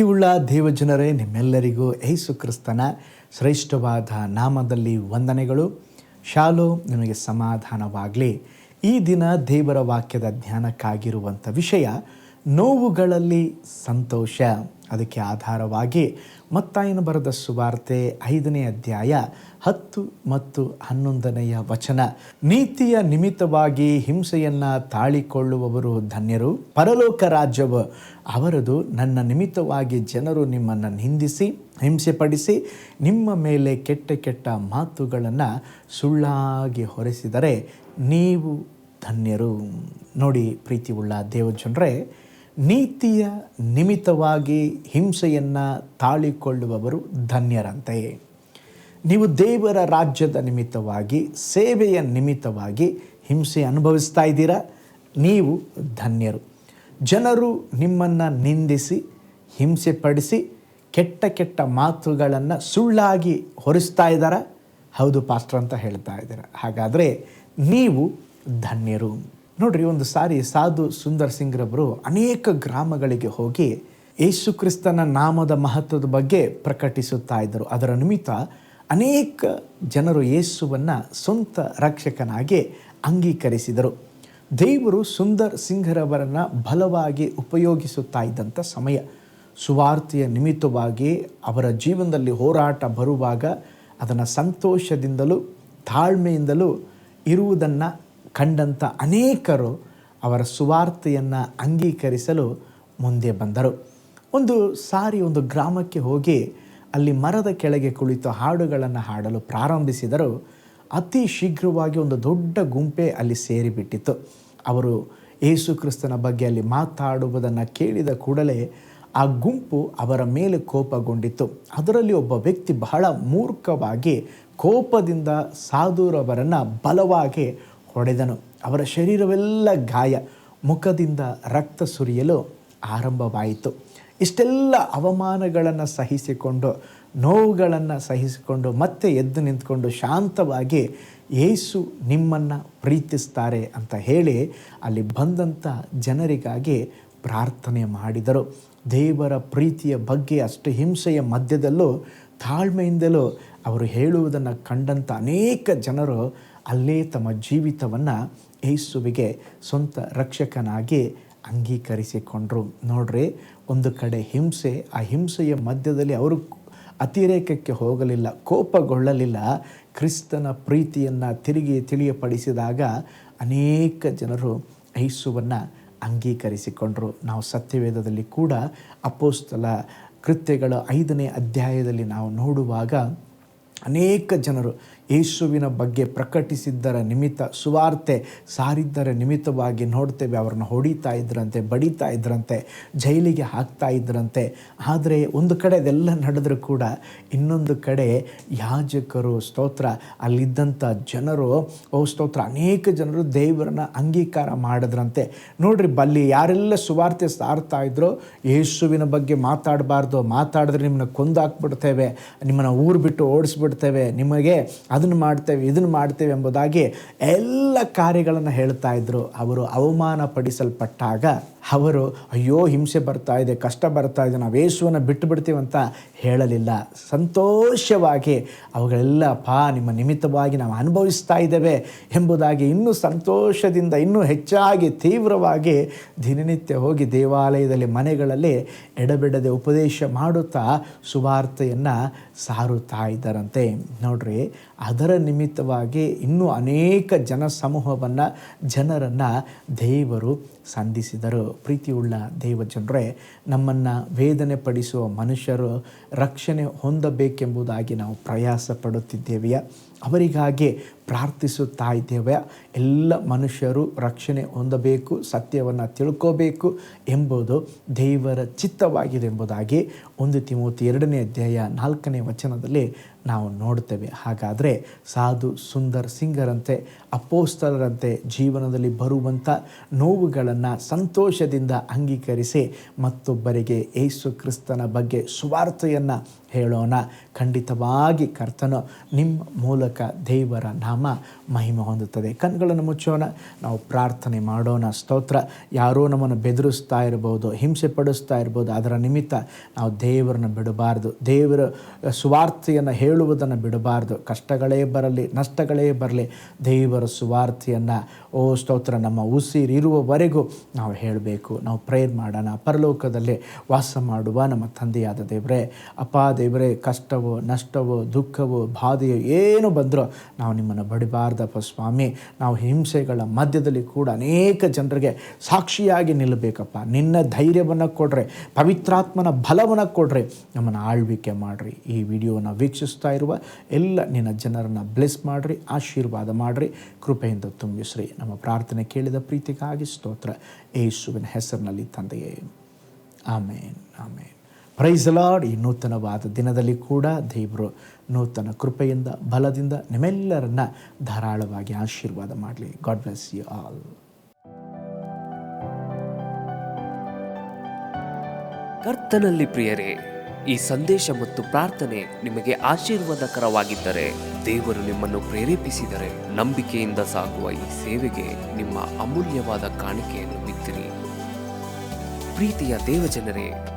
ಪ್ರೀತಿಯುಳ್ಳ ದೇವಜನರೇ, ನಿಮ್ಮೆಲ್ಲರಿಗೂ ಯೇಸು ಕ್ರಿಸ್ತನ ಶ್ರೇಷ್ಠವಾದ ನಾಮದಲ್ಲಿ ವಂದನೆಗಳು. ಶಾಲೋ ನಿಮಗೆ ಸಮಾಧಾನವಾಗಲಿ. ಈ ದಿನ ದೇವರ ವಾಕ್ಯದ ಧ್ಯಾನಕ್ಕಾಗಿರುವಂಥ ವಿಷಯ ನೋವುಗಳಲ್ಲಿ ಸಂತೋಷ. ಅದಕ್ಕೆ ಆಧಾರವಾಗಿ ಮತ್ತಾಯನ ಬರೆದ ಸುವಾರ್ತೆ ಐದನೇ ಅಧ್ಯಾಯ ಹತ್ತು ಮತ್ತು ಹನ್ನೊಂದನೆಯ ವಚನ. ನೀತಿಯ ನಿಮಿತ್ತವಾಗಿ ಹಿಂಸೆಯನ್ನ ತಾಳಿಕೊಳ್ಳುವವರು ಧನ್ಯರು. ಪರಲೋಕ ರಾಜ್ಯವು ಅವರದು ನನ್ನ ನಿಮಿತ್ತವಾಗಿ ಜನರು ನಿಮ್ಮನ್ನು ನಿಂದಿಸಿ, ಹಿಂಸೆಪಡಿಸಿ, ನಿಮ್ಮ ಮೇಲೆ ಕೆಟ್ಟ ಕೆಟ್ಟ ಮಾತುಗಳನ್ನು ಸುಳ್ಳಾಗಿ ಹೊರಿಸಿದರೆ ನೀವು ಧನ್ಯರು. ನೋಡಿ ಪ್ರೀತಿಯುಳ್ಳ ದೇವಜನರೇ ನೀತಿಯ ನಿಮಿತ್ತವಾಗಿ ಹಿಂಸೆಯನ್ನು ತಾಳಿಕೊಳ್ಳುವವರು ಧನ್ಯರಂತೆ. ನೀವು ದೇವರ ರಾಜ್ಯದ ನಿಮಿತ್ತವಾಗಿ, ಸೇವೆಯ ನಿಮಿತ್ತವಾಗಿ ಹಿಂಸೆ ಅನುಭವಿಸ್ತಾ ಇದ್ದೀರಾ? ನೀವು ಧನ್ಯರು. ಜನರು ನಿಮ್ಮನ್ನು ನಿಂದಿಸಿ ಹಿಂಸೆ ಪಡಿಸಿ ಕೆಟ್ಟ ಕೆಟ್ಟ ಮಾತುಗಳನ್ನು ಸುಳ್ಳಾಗಿ ಹೊರಿಸ್ತಾ ಇದ್ದಾರಾ? ಹೌದು ಪಾಸ್ಟರ್ ಅಂತ ಹೇಳ್ತಾ ಇದ್ದೀರ. ಹಾಗಾದರೆ ನೀವು ಧನ್ಯರು. ನೋಡ್ರಿ, ಒಂದು ಸಾರಿ ಸಾಧು ಸುಂದರ್ ಸಿಂಗ್ರವರು ಅನೇಕ ಗ್ರಾಮಗಳಿಗೆ ಹೋಗಿ ಯೇಸು ಕ್ರಿಸ್ತನ ನಾಮದ ಮಹತ್ವದ ಬಗ್ಗೆ ಪ್ರಕಟಿಸುತ್ತಾ ಇದ್ದರು. ಅದರ ನಿಮಿತ್ತ ಅನೇಕ ಜನರು ಯೇಸುವನ್ನು ಸ್ವಂತ ರಕ್ಷಕನಾಗಿ ಅಂಗೀಕರಿಸಿದರು. ದೇವರು ಸುಂದರ್ ಸಿಂಗ್ರವರನ್ನು ಬಲವಾಗಿ ಉಪಯೋಗಿಸುತ್ತಾ ಇದ್ದಂಥ ಸಮಯ. ಸುವಾರ್ತೆಯ ನಿಮಿತ್ತವಾಗಿ ಅವರ ಜೀವನದಲ್ಲಿ ಹೋರಾಟ ಬರುವಾಗ ಅದನ್ನು ಸಂತೋಷದಿಂದಲೂ ತಾಳ್ಮೆಯಿಂದಲೂ ಇರುವುದನ್ನು ಕಂಡಂಥ ಅನೇಕರು ಅವರ ಸುವಾರ್ತೆಯನ್ನು ಅಂಗೀಕರಿಸಲು ಮುಂದೆ ಬಂದರು. ಒಂದು ಸಾರಿ ಒಂದು ಗ್ರಾಮಕ್ಕೆ ಹೋಗಿ ಅಲ್ಲಿ ಮರದ ಕೆಳಗೆ ಕುಳಿತು ಹಾಡುಗಳನ್ನು ಹಾಡಲು ಪ್ರಾರಂಭಿಸಿದರು. ಅತಿ ಶೀಘ್ರವಾಗಿ ಒಂದು ದೊಡ್ಡ ಗುಂಪೆ ಅಲ್ಲಿ ಸೇರಿಬಿಟ್ಟಿತ್ತು. ಅವರು ಯೇಸು ಕ್ರಿಸ್ತನ ಬಗ್ಗೆ ಅಲ್ಲಿ ಮಾತಾಡುವುದನ್ನು ಕೇಳಿದ ಕೂಡಲೇ ಆ ಗುಂಪು ಅವರ ಮೇಲೆ ಕೋಪಗೊಂಡಿತ್ತು. ಅದರಲ್ಲಿ ಒಬ್ಬ ವ್ಯಕ್ತಿ ಬಹಳ ಮೂರ್ಖವಾಗಿ ಕೋಪದಿಂದ ಸಾಧುರವರನ್ನು ಬಲವಾಗಿ ಹೊಡೆದನು. ಅವರ ಶರೀರವೆಲ್ಲ ಗಾಯ. ಮುಖದಿಂದ ರಕ್ತ ಸುರಿಯಲು ಆರಂಭವಾಯಿತು. ಇಷ್ಟೆಲ್ಲ ಅವಮಾನಗಳನ್ನು ಸಹಿಸಿಕೊಂಡು, ನೋವುಗಳನ್ನು ಸಹಿಸಿಕೊಂಡು, ಮತ್ತೆ ಎದ್ದು ನಿಂತ್ಕೊಂಡು ಶಾಂತವಾಗಿ ಏಸು ನಿಮ್ಮನ್ನು ಪ್ರೀತಿಸ್ತಾರೆ ಅಂತ ಹೇಳಿ ಅಲ್ಲಿ ಬಂದಂಥ ಜನರಿಗಾಗಿ ಪ್ರಾರ್ಥನೆ ಮಾಡಿದರು. ದೇವರ ಪ್ರೀತಿಯ ಬಗ್ಗೆ ಅಷ್ಟು ಹಿಂಸೆಯ ಮಧ್ಯದಲ್ಲೂ ತಾಳ್ಮೆಯಿಂದಲೂ ಅವರು ಹೇಳುವುದನ್ನು ಕಂಡಂಥ ಅನೇಕ ಜನರು ಅಲ್ಲೇ ತಮ್ಮ ಜೀವಿತವನ್ನು ಯೇಸುವಿಗೆ ಸ್ವಂತ ರಕ್ಷಕನಾಗಿ ಅಂಗೀಕರಿಸಿಕೊಂಡರು. ನೋಡ್ರಿ, ಒಂದು ಕಡೆ ಹಿಂಸೆ, ಆ ಹಿಂಸೆಯ ಮಧ್ಯದಲ್ಲಿ ಅವರು ಅತಿರೇಕಕ್ಕೆ ಹೋಗಲಿಲ್ಲ, ಕೋಪಗೊಳ್ಳಲಿಲ್ಲ, ಕ್ರಿಸ್ತನ ಪ್ರೀತಿಯನ್ನು ತಿರುಗಿ ತಿಳಿಯಪಡಿಸಿದಾಗ ಅನೇಕ ಜನರು ಯೇಸುವನ್ನು ಅಂಗೀಕರಿಸಿಕೊಂಡರು. ನಾವು ಸತ್ಯವೇದದಲ್ಲಿ ಕೂಡ ಅಪೋಸ್ತಲ ಕೃತ್ಯಗಳ ಐದನೇ ಅಧ್ಯಾಯದಲ್ಲಿ ನಾವು ನೋಡುವಾಗ ಅನೇಕ ಜನರು ಯೇಸುವಿನ ಬಗ್ಗೆ ಪ್ರಕಟಿಸಿದ್ದರ ನಿಮಿತ್ತ, ಸುವಾರ್ತೆ ಸಾರಿದ್ದರ ನಿಮಿತ್ತವಾಗಿ ನೋಡ್ತೇವೆ. ಅವ್ರನ್ನ ಹೊಡಿತಾ ಇದ್ರಂತೆ, ಬಡಿತಾ ಇದ್ರಂತೆ, ಜೈಲಿಗೆ ಹಾಕ್ತಾ ಇದ್ರಂತೆ. ಆದರೆ ಒಂದು ಕಡೆ ಅದೆಲ್ಲ ನಡೆದರೂ ಕೂಡ ಇನ್ನೊಂದು ಕಡೆ ಯಾಜಕರು, ಸ್ತೋತ್ರ, ಅಲ್ಲಿದ್ದಂಥ ಜನರು, ಓ ಸ್ತೋತ್ರ, ಅನೇಕ ಜನರು ದೇವರನ್ನ ಅಂಗೀಕಾರ ಮಾಡಿದ್ರಂತೆ. ನೋಡ್ರಿ, ಬಲ್ಲಿ ಯಾರೆಲ್ಲ ಸುವಾರ್ತೆ ಸಾರ್ತಾ ಇದ್ರೋ, ಯೇಸುವಿನ ಬಗ್ಗೆ ಮಾತಾಡಬಾರ್ದು, ಮಾತಾಡಿದ್ರೆ ನಿಮ್ಮನ್ನ ಕೊಂದಾಕ್ಬಿಡ್ತೇವೆ, ನಿಮ್ಮನ್ನು ಊರು ಬಿಟ್ಟು ಓಡಿಸ್ಬಿಡ್ತೇವೆ, ನಿಮಗೆ ಅದನ್ನು ಮಾಡ್ತೇವೆ ಇದನ್ನು ಮಾಡ್ತೇವೆ ಎಂಬುದಾಗಿ ಎಲ್ಲ ಕಾರ್ಯಗಳನ್ನು ಹೇಳ್ತಾ ಇದ್ರು. ಅವರು ಅವಮಾನ ಪಡಿಸಲ್ಪಟ್ಟಾಗ ಅವರು, ಅಯ್ಯೋ, ಹಿಂಸೆ ಬರ್ತಾ ಇದೆ, ಕಷ್ಟ ಬರ್ತಾ ಇದೆ, ನಾವು ಯೇಸುವನ್ನು ಬಿಟ್ಟು ಬಿಡ್ತೀವಿ ಅಂತ ಹೇಳಲಿಲ್ಲ. ಸಂತೋಷವಾಗಿ ಅವುಗಳೆಲ್ಲ, ಪಾ, ನಿಮ್ಮ ನಿಮಿತ್ತವಾಗಿ ನಾವು ಅನುಭವಿಸ್ತಾ ಇದ್ದೇವೆ ಎಂಬುದಾಗಿ ಇನ್ನೂ ಸಂತೋಷದಿಂದ ಇನ್ನೂ ಹೆಚ್ಚಾಗಿ ತೀವ್ರವಾಗಿ ದಿನನಿತ್ಯ ಹೋಗಿ ದೇವಾಲಯದಲ್ಲಿ, ಮನೆಗಳಲ್ಲಿ ಎಡಬಿಡದೆ ಉಪದೇಶ ಮಾಡುತ್ತಾ ಸುವಾರ್ತೆಯನ್ನು ಸಾರುತ್ತಾ ಇದ್ದಾರಂತೆ. ನೋಡ್ರಿ, ಅದರ ನಿಮಿತ್ತವಾಗಿ ಇನ್ನೂ ಅನೇಕ ಜನ ಸಮೂಹವನ್ನು ಜನರನ್ನು ದೇವರು ಸಂಧಿಸಿದರು. ಪ್ರೀತಿಯುಳ್ಳ ದೇವ ಜನರೇ ನಮ್ಮನ್ನು ವೇದನೆ ಪಡಿಸುವ ಮನುಷ್ಯರು ರಕ್ಷಣೆ ಹೊಂದಬೇಕೆಂಬುದಾಗಿ ನಾವು ಪ್ರಯಾಸ ಪಡುತ್ತಿದ್ದೇವೆಯಾ ಅವರಿಗಾಗಿ ಪ್ರಾರ್ಥಿಸುತ್ತಾ ಇದ್ದೇವೆ ಎಲ್ಲ ಮನುಷ್ಯರು ರಕ್ಷಣೆ ಹೊಂದಬೇಕು, ಸತ್ಯವನ್ನು ತಿಳ್ಕೋಬೇಕು ಎಂಬುದು ದೇವರ ಚಿತ್ತವಾಗಿದೆ ಎಂಬುದಾಗಿ ಒಂದು ತಿಮೋತಿ ಎರಡನೇ ಅಧ್ಯಾಯ ನಾಲ್ಕನೇ ವಚನದಲ್ಲಿ ನಾವು ನೋಡ್ತೇವೆ ಹಾಗಾದರೆ ಸಾಧು, ಸುಂದರ್, ಸಿಂಗರಂತೆ, ಅಪೋಸ್ತಲರಂತೆ ಜೀವನದಲ್ಲಿ ಬರುವಂಥ ನೋವುಗಳನ್ನು ಸಂತೋಷದಿಂದ ಅಂಗೀಕರಿಸಿ ಮತ್ತೊಬ್ಬರಿಗೆ ಯೇಸು ಕ್ರಿಸ್ತನ ಬಗ್ಗೆ ಸುವಾರ್ತೆಯನ್ನು ಹೇಳೋಣ. ಖಂಡಿತವಾಗಿ ಕರ್ತನು ನಿಮ್ಮ ಮೂಲಕ ದೇವರ ನಾಮ ಮಹಿಮೆ ಹೊಂದುತ್ತದೆ. ಕಣ್ಗಳನ್ನು ಮುಚ್ಚೋಣ. ನಾವು ಪ್ರಾರ್ಥನೆ ಮಾಡೋಣ. ಸ್ತೋತ್ರ. ಯಾರೋ ನಮ್ಮನ್ನು ಬೆದರಿಸ್ತಾ ಇರ್ಬೋದು ಹಿಂಸೆ ಪಡಿಸ್ತಾ ಇರ್ಬೋದು ಅದರ ನಿಮಿತ್ತ ನಾವು ದೇವರನ್ನು ಬಿಡಬಾರ್ದು. ದೇವರ ಸುವಾರ್ತೆಯನ್ನು ಹೇಳುವುದನ್ನು ಬಿಡಬಾರ್ದು. ಕಷ್ಟಗಳೇ ಬರಲಿ, ನಷ್ಟಗಳೇ ಬರಲಿ, ದೇವರ ಸುವಾರ್ತೆಯನ್ನು, ಓ ಸ್ತೋತ್ರ, ನಮ್ಮ ಉಸಿರಿರುವವರೆಗೂ ನಾವು ಹೇಳಬೇಕು. ನಾವು ಪ್ರೇರ್ ಮಾಡೋಣ. ಪರಲೋಕದಲ್ಲಿ ವಾಸ ಮಾಡುವ ನಮ್ಮ ತಂದೆಯಾದ ದೇವರೇ ಅಪ್ಪ ದೇವರೇ, ಕಷ್ಟವೋ, ನಷ್ಟವೋ, ದುಃಖವೋ, ಬಾಧೆಯೋ ಏನು ಬಂದರೂ ನಾವು ನಿಮ್ಮನ್ನು ಬಡಿಬಾರ್ದಪ್ಪ ಸ್ವಾಮಿ. ನಾವು ಹಿಂಸೆಗಳ ಮಧ್ಯದಲ್ಲಿ ಕೂಡ ಅನೇಕ ಜನರಿಗೆ ಸಾಕ್ಷಿಯಾಗಿ ನಿಲ್ಲಬೇಕಪ್ಪ. ನಿನ್ನ ಧೈರ್ಯವನ್ನು ಕೊಡ್ರೆ, ಪವಿತ್ರಾತ್ಮನ ಬಲವನ್ನು ಕೊಡ್ರೆ. ನಮ್ಮನ್ನು ಆಳ್ವಿಕೆ ಮಾಡಿರಿ. ಈ ವಿಡಿಯೋವನ್ನು ವೀಕ್ಷಿಸ್ತಾ ಇರುವ ಎಲ್ಲ ನಿನ್ನ ಜನರನ್ನು ಬ್ಲೆಸ್ ಮಾಡಿರಿ, ಆಶೀರ್ವಾದ ಮಾಡಿರಿ. ಕೃಪೆಯಿಂದ ತುಂಬಿಸ್ರಿ. ನಮ್ಮ ಪ್ರಾರ್ಥನೆ ಕೇಳಿದ ಪ್ರೀತಿಗಾಗಿ ಸ್ತೋತ್ರ. ಯೇಸುವಿನ ಹೆಸರಿನಲ್ಲಿ ತಂದೆಯೇ. ಆಮೇನ್ ಆಮೇನ್. ಪ್ರೈಸ್ ಲಾರ್ಡ್ ಈ ನೂತನವಾದ ದಿನದಲ್ಲಿ ಕೂಡ ದೇವರು ನೂತನ ಕೃಪೆಯಿಂದ, ಬಲದಿಂದ ನಿಮ್ಮೆಲ್ಲರನ್ನ ಧಾರಾಳವಾಗಿ ಆಶೀರ್ವಾದ ಮಾಡಲಿ. ಗಾಡ್ ಬ್ಲೆಸ್ ಯು ಆಲ್ ಕರ್ತನಲ್ಲಿ ಪ್ರಿಯರೇ, ಈ ಸಂದೇಶ ಮತ್ತು ಪ್ರಾರ್ಥನೆ ನಿಮಗೆ ಆಶೀರ್ವಾದಕರವಾಗಿದ್ದರೆ, ದೇವರು ನಿಮ್ಮನ್ನು ಪ್ರೇರೇಪಿಸಿದರೆ ನಂಬಿಕೆಯಿಂದ ಸಾಗುವ ಈ ಸೇವೆಗೆ ನಿಮ್ಮ ಅಮೂಲ್ಯವಾದ ಕಾಣಿಕೆಯನ್ನು ಬಿತ್ತಿರಿ. ಪ್ರೀತಿಯ ದೇವಜನರೇ